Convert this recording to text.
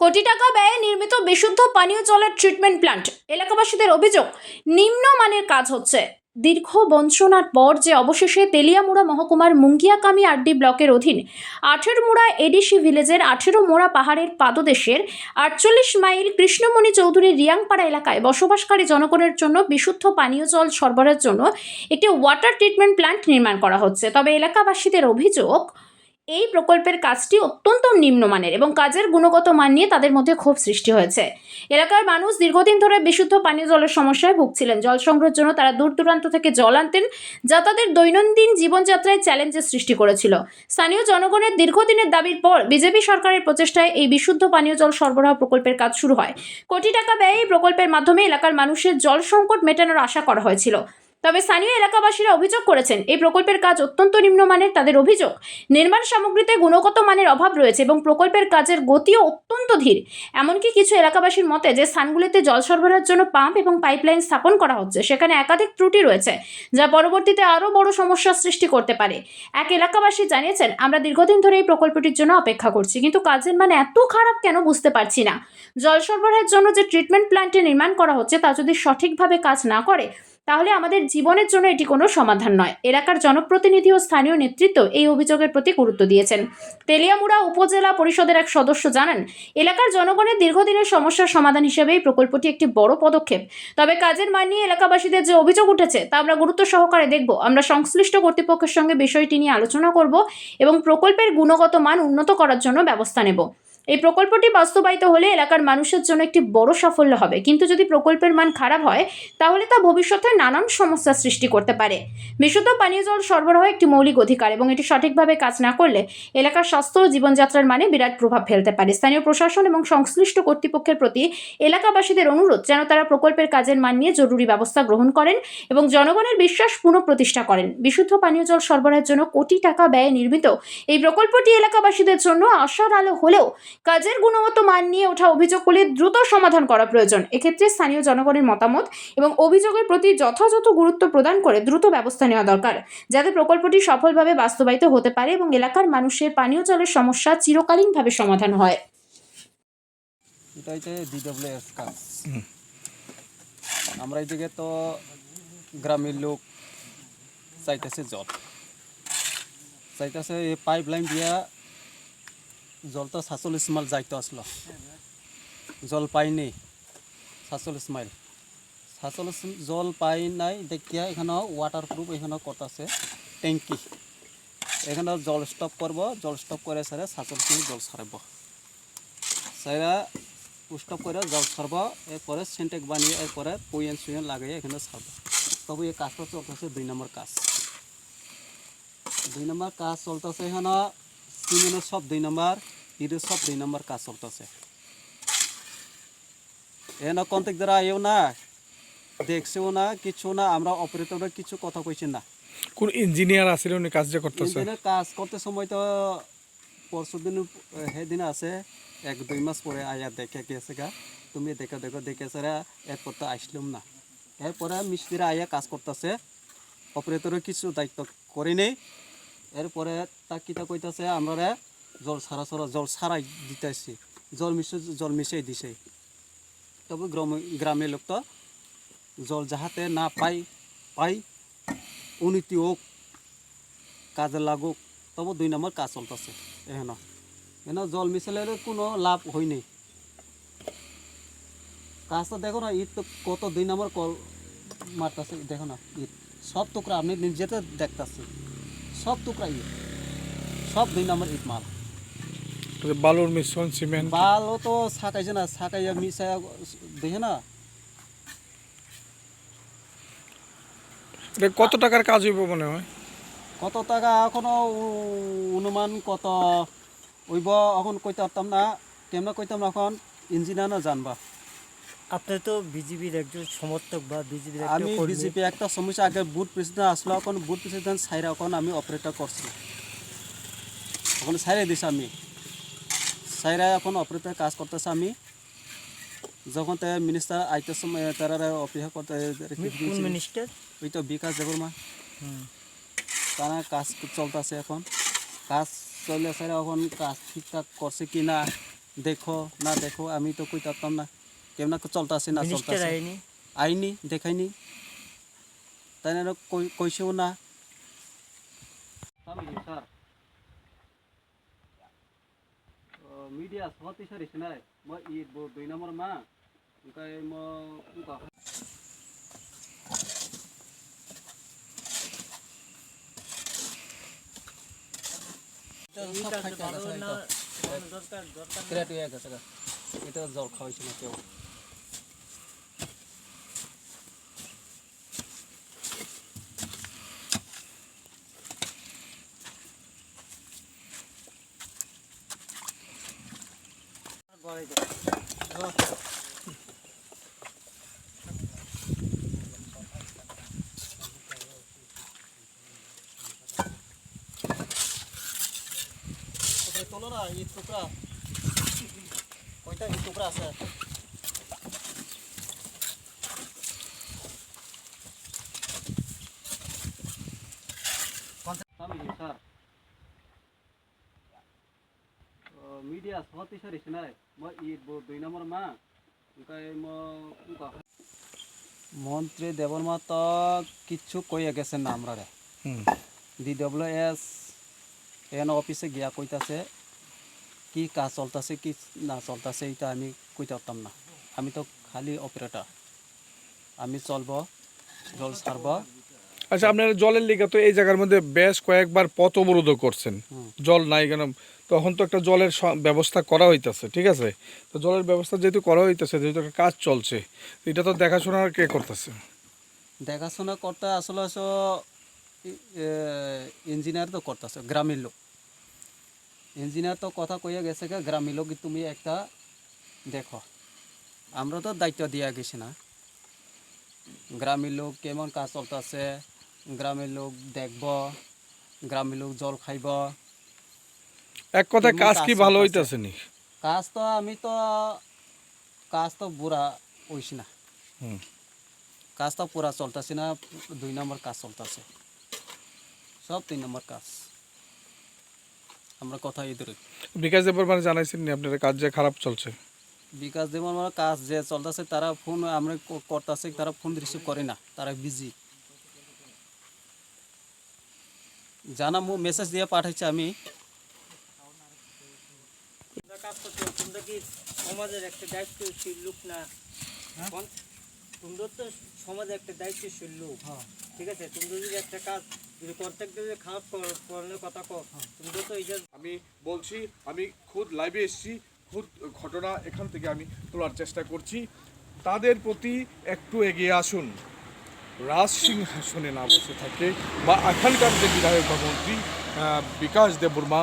কোটি টাকা ব্যয়ে নির্মিত বিশুদ্ধ পানীয় জলের ট্রিটমেন্ট প্ল্যান্ট এলাকাবাসীদের অভিযোগ নিম্নমানের কাজ হচ্ছে। দীর্ঘ বঞ্চনার পর যে অবশেষে তেলিয়ামুড়া মহকুমার মুঙ্গিয়াকামি আড্ডি ব্লকের অধীন আঠেরোমুড়া এডিসি ভিলেজের আঠেরো মোড়া পাহাড়ের পাদদেশের আটচল্লিশ মাইল কৃষ্ণমণি চৌধুরী রিয়াংপাড়া এলাকায় বসবাসকারী জনগণের জন্য বিশুদ্ধ পানীয় জল সরবরাহের জন্য একটি ওয়াটার ট্রিটমেন্ট প্ল্যান্ট নির্মাণ করা হচ্ছে। তবে এলাকাবাসীদের অভিযোগ এই প্রকল্পের কাজটি অত্যন্ত নিম্নমানের এবং কাজের গুণগত মান নিয়ে তাদের মধ্যে ক্ষোভ সৃষ্টি হয়েছে। এলাকার মানুষ দীর্ঘদিন ধরে বিশুদ্ধ পানীয় জলের সমস্যায় ভুগছিলেন। জল সংগ্রহের জন্য তারা দূর দূরান্ত থেকে জল আনতেন যা তাদের দৈনন্দিন জীবনযাত্রায় চ্যালেঞ্জের সৃষ্টি করেছিল। স্থানীয় জনগণের দীর্ঘদিনের দাবির পর বিজেপি সরকারের প্রচেষ্টায় এই বিশুদ্ধ পানীয় জল সরবরাহ প্রকল্পের কাজ শুরু হয়। কোটি টাকা ব্যয়ে এই প্রকল্পের মাধ্যমে এলাকার মানুষের জল সংকট মেটানোর আশা করা হয়েছিল। তবে স্থানীয় এলাকাবাসীরা অভিযোগ করেছেন, এই প্রকল্পের কাজ অত্যন্ত নিম্নমানের, তাদের অভিযোগ, নির্মাণ সামগ্রীতে গুণগত মানের অভাব রয়েছে এবং প্রকল্পের কাজের গতিও অত্যন্ত ধীর। এমনকি কিছু এলাকাবাসীর মতে, যে স্থানগুলিতে জল সরবরাহের জন্য পাম্প এবং পাইপলাইন স্থাপন করা হচ্ছে, সেখানে একাধিক ত্রুটি রয়েছে, যা পরবর্তীতে আরও বড় সমস্যার সৃষ্টি করতে পারে। এক এলাকাবাসী জানিয়েছেন, আমরা দীর্ঘদিন ধরে এই প্রকল্পটির জন্য অপেক্ষা করছি, কিন্তু কাজের মানে এত খারাপ কেন বুঝতে পারছি না। জল সরবরাহের জন্য যে ট্রিটমেন্ট প্ল্যান্টে নির্মাণ করা হচ্ছে, তা যদি সঠিকভাবে কাজ না করে তাহলে আমাদের জীবনের জন্য এটি কোনো সমাধান নয়। এলাকার জনপ্রতিনিধি ও স্থানীয় নেতৃত্ব এই অভিযোগের প্রতি গুরুত্ব দিয়েছেন। তেলিয়ামুড়া উপজেলা পরিষদের এক সদস্য জানান, এলাকার জনগণের দীর্ঘদিনের সমস্যার সমাধান হিসেবে এই প্রকল্পটি একটি বড় পদক্ষেপ। তবে কাজের মান নিয়ে এলাকাবাসীদের যে অভিযোগ উঠেছে, তা আমরা গুরুত্ব সহকারে দেখব। আমরা সংশ্লিষ্ট কর্তৃপক্ষের সঙ্গে বিষয়টি নিয়ে আলোচনা করব এবং প্রকল্পের গুণগত মান উন্নত করার জন্য ব্যবস্থা নেব। এই প্রকল্পটি বাস্তবায়িত হলে এলাকার মানুষের জন্য একটি বড় সাফল্য হবে। কিন্তু যদি প্রকল্পের মান খারাপ হয়, তাহলে তা ভবিষ্যতে নানান সমস্যার সৃষ্টি করতে পারে। বিশুদ্ধ পানীয় জল সরবরাহ একটি মৌলিক অধিকার এবং এটি সঠিকভাবে কাজ না করলে এলাকার স্বাস্থ্য ও জীবনযাত্রার মানে বিরাট প্রভাব ফেলতে পারে। স্থানীয় প্রশাসন এবং সংশ্লিষ্ট কর্তৃপক্ষের প্রতি এলাকাবাসীদের অনুরোধ যেন তারা প্রকল্পের কাজের মান নিয়ে জরুরি ব্যবস্থা গ্রহণ করেন এবং জনগণের বিশ্বাস পুনঃপ্রতিষ্ঠা করেন। বিশুদ্ধ পানীয় জল সরবরাহের জন্য কোটি টাকা ব্যয়ে নির্মিত এই প্রকল্পটি এলাকাবাসীদের জন্য আশার আলো হলেও কাজের গুণগত মান নিয়ে ওঠা অভিযোগগুলি দ্রুত সমাধান করা প্রয়োজন। এক্ষেত্রে স্থানীয় জনগণের মতামত এবং অভিযোগের প্রতি যথাযথ গুরুত্ব প্রদান করে দ্রুত ব্যবস্থা নেওয়া দরকার যাতে প্রকল্পটি সফলভাবে বাস্তবায়িত হতে পারে এবং এলাকার মানুষের পানীয় জলের সমস্যা চিরকালীনভাবে সমাধান হয়। এটা হচ্ছে ডিডব্লিউএস কাজ। আমরা এইদিকে তো গ্রামের লোক চাইতেছে জল। চাইতেছে এই পাইপ লাইন দিয়া জলটা সাতচল্লিশ মাইল যাইতে আসলো। জল পাইনি সাতচল্লিশ মাইল সাতচল্লিশ জল পাই নাই, দেখিয়া এখানে ওয়াটার প্রুফ এখানে করতেছে ট্যাঙ্কি। এখানে জল স্টপ করব, জল স্টপ করে সারে সাতচল্লিশ জল সারাব। সাইরা স্টপ করে জল ছাড়ব এরপরে সেন্টেক বানিয়ে এরপরে পুয়েন সুয়েন লাগিয়ে এখানে ছাড়ব তবে এই কাজটা চলতেছে দুই নম্বর কাজ। দুই নম্বর কাজ চলতেছে এখানে সিমেন্টের সব দুই নম্বর ইটের সব দুই নম্বর কাজ চলতেছে। এখানে কন্টেক্ট দ্বারা আইও না দেখছেও না কিছু না আমরা অপারেটররা কিছু কথা কইছি না। কোন ইঞ্জিনিয়ার আছিল উনি কাজ যে করতেছে? ইঞ্জিনের কাজ করতে সময় তো পরশু দিন সেদিন আছে এক দুই মাস পরে আয়া দেখে গেছে গা। তুমি দেখো দেখো দেখেছে রে এরপর তো আসলাম না। এরপরে মিস্ত্রিরা আয়া কাজ করতেছে অপারেটরের কিছু দায়িত্ব করে নেই এরপরে তা কিতা কইতাছে আমরা জল সারা সারা, জল সারাই দিতেছি জল মিশে, জল মিশাই দিছে। তবে গ্রাম, গ্রামের লোক তো জল যাহাতে না পাই পাই, উন্নতি হোক, কাজে লাগুক, তবু দুই নম্বর কাজ চলতেছে, এহেন। এখানে জল মিশালে কোনো লাভ হয়নি কাজটা দেখো না ঈদ তো কত দুই নম্বর কল মারতেছে, দেখো না ঈদ সব টুকরা আপনি নিজেতে দেখতেছি সব টুকরা ইট সব দুই নম্বর ইট মাল। বালুর মিশ্রণ সিমেন্ট। বালও তো ছাকাইছে না ছাকাইয়া মিশাইয়া দেখে না। কত টাকার কাজ হইব মনে হয়? কত টাকা এখনও অনুমান কত ওইব এখন কইতে পারতাম না। কেমনে কইতাম এখন? ইঞ্জিনিয়ার জানবা। আপনি তো বিজেপির একজন সমর্থক বা বিজেপির আমি বিজেপি একটা সমস্যা আগে বুথ প্রেসিডেন্ট আসলো এখন বুথ প্রেসিডেন্ট সাইরা এখন আমি অপারেটর করছি। এখন সাইরে দিছি আমি। সাইরা এখন অপারেটর কাজ করতেছে আমি। যখন তে মিনিস্টার আইতে সময় তারা অপেক্ষা করতে মিনিস্টার ওই তো বিকাশ দেবর্মা তারা কাজ চলতেছে এখন। কাজ চলে এখন কাজ ঠিকঠাক করছে কি না দেখো না দেখো আমি তো কই পারতাম না। কেমন চলতে আছে না চলতে আইনি? দেখাইনি। তাই না কইছেও না। মিডিয়া সহতি স্যার নাই মই ই দুই নম্বর মা। ওখানে মই দরকার দরকার এটা জল খাওয়াইছিল কেউ। কেউ তোলো না এই টুকরা কয়টা এই টুকরা আছে স্যার মিডিয়া सती सर हिसनाय म ईद बो दुई नम्बरमा उनकाय म उनका মন্ত্রী তো কিছু কইয়া গেছে না আমরা রে। ডি ডব্লিউ এস এন অফিসে গিয়া কইতাছে কি কাজ চলতাছে কি না চলতাছে এটা আমি কইতে পারতাম না। আমি তো খালি অপারেটর আমি চলব জল ছাড়ব। আচ্ছা আপনারা জলের লিগে তো এই জায়গার মধ্যে বেশ কয়েকবার পথ অবরোধ করছেন জল নাই কেন? তখন তো একটা জলের ব্যবস্থা করা হইতাছে ঠিক আছে? তো জলের ব্যবস্থা যেহেতু করা হইতেছে যেহেতু একটা কাজ চলছে এটা তো দেখাশোনা কে করতেছে? দেখাশোনা করতে আসলে ইঞ্জিনিয়ার তো করতেছে গ্রামের লোক। ইঞ্জিনিয়ার তো কথা কইয়া গেছে গে গ্রামের লোক তুমি একটা দেখো। আমরা তো দায়িত্ব দিয়া গেছি না। গ্রামের লোক কেমন কাজ চলতেছে গ্রামের লোক দেখব গ্রামের লোক জল খাইব। এক কেমন কাজ কি ভালো? হইতাছে নি? কাজ তো আমি তো কাজ তো বুড়া হইছি না। কাজ তো পুরা চলতেছে না দুই নম্বর কাজ চলতেছে। সব তিন নম্বর কাজ। আমরা কথা ইদুরে বিকাশ দেবর মানে জানাইছেন নি আপনার কাজ যে খারাপ চলছে? বিকাশ দেবন আমার কাজ যে চলতেছে তারা ফোন আমরা করতেছে তারা ফোন রিসিভ করে না। তারা বিজি জানা মু মেসেজ দিয়ে পাঠাইছে আমি। কাজ করছ? তোমরা কি সমাজের একটা দায়িত্বশীল লোক না? তোমরা তো সমাজের একটা দায়িত্বশীল লোক। ঠিক আছে? তোমরা যদি একটা কাজ যদি খারাপ করানোর কথা কো তোমরা তো এই যে আমি বলছি আমি খুদ লাইভে এসেছি। খুদ ঘটনা এখান থেকে আমি তোলার চেষ্টা করছি। তাদের প্রতি একটু এগিয়ে আসুন। রাজ সিংহাসনে না বসে থাকে বা এখানকার যে বিধায়ক বা মন্ত্রী বিকাশ দেববর্মা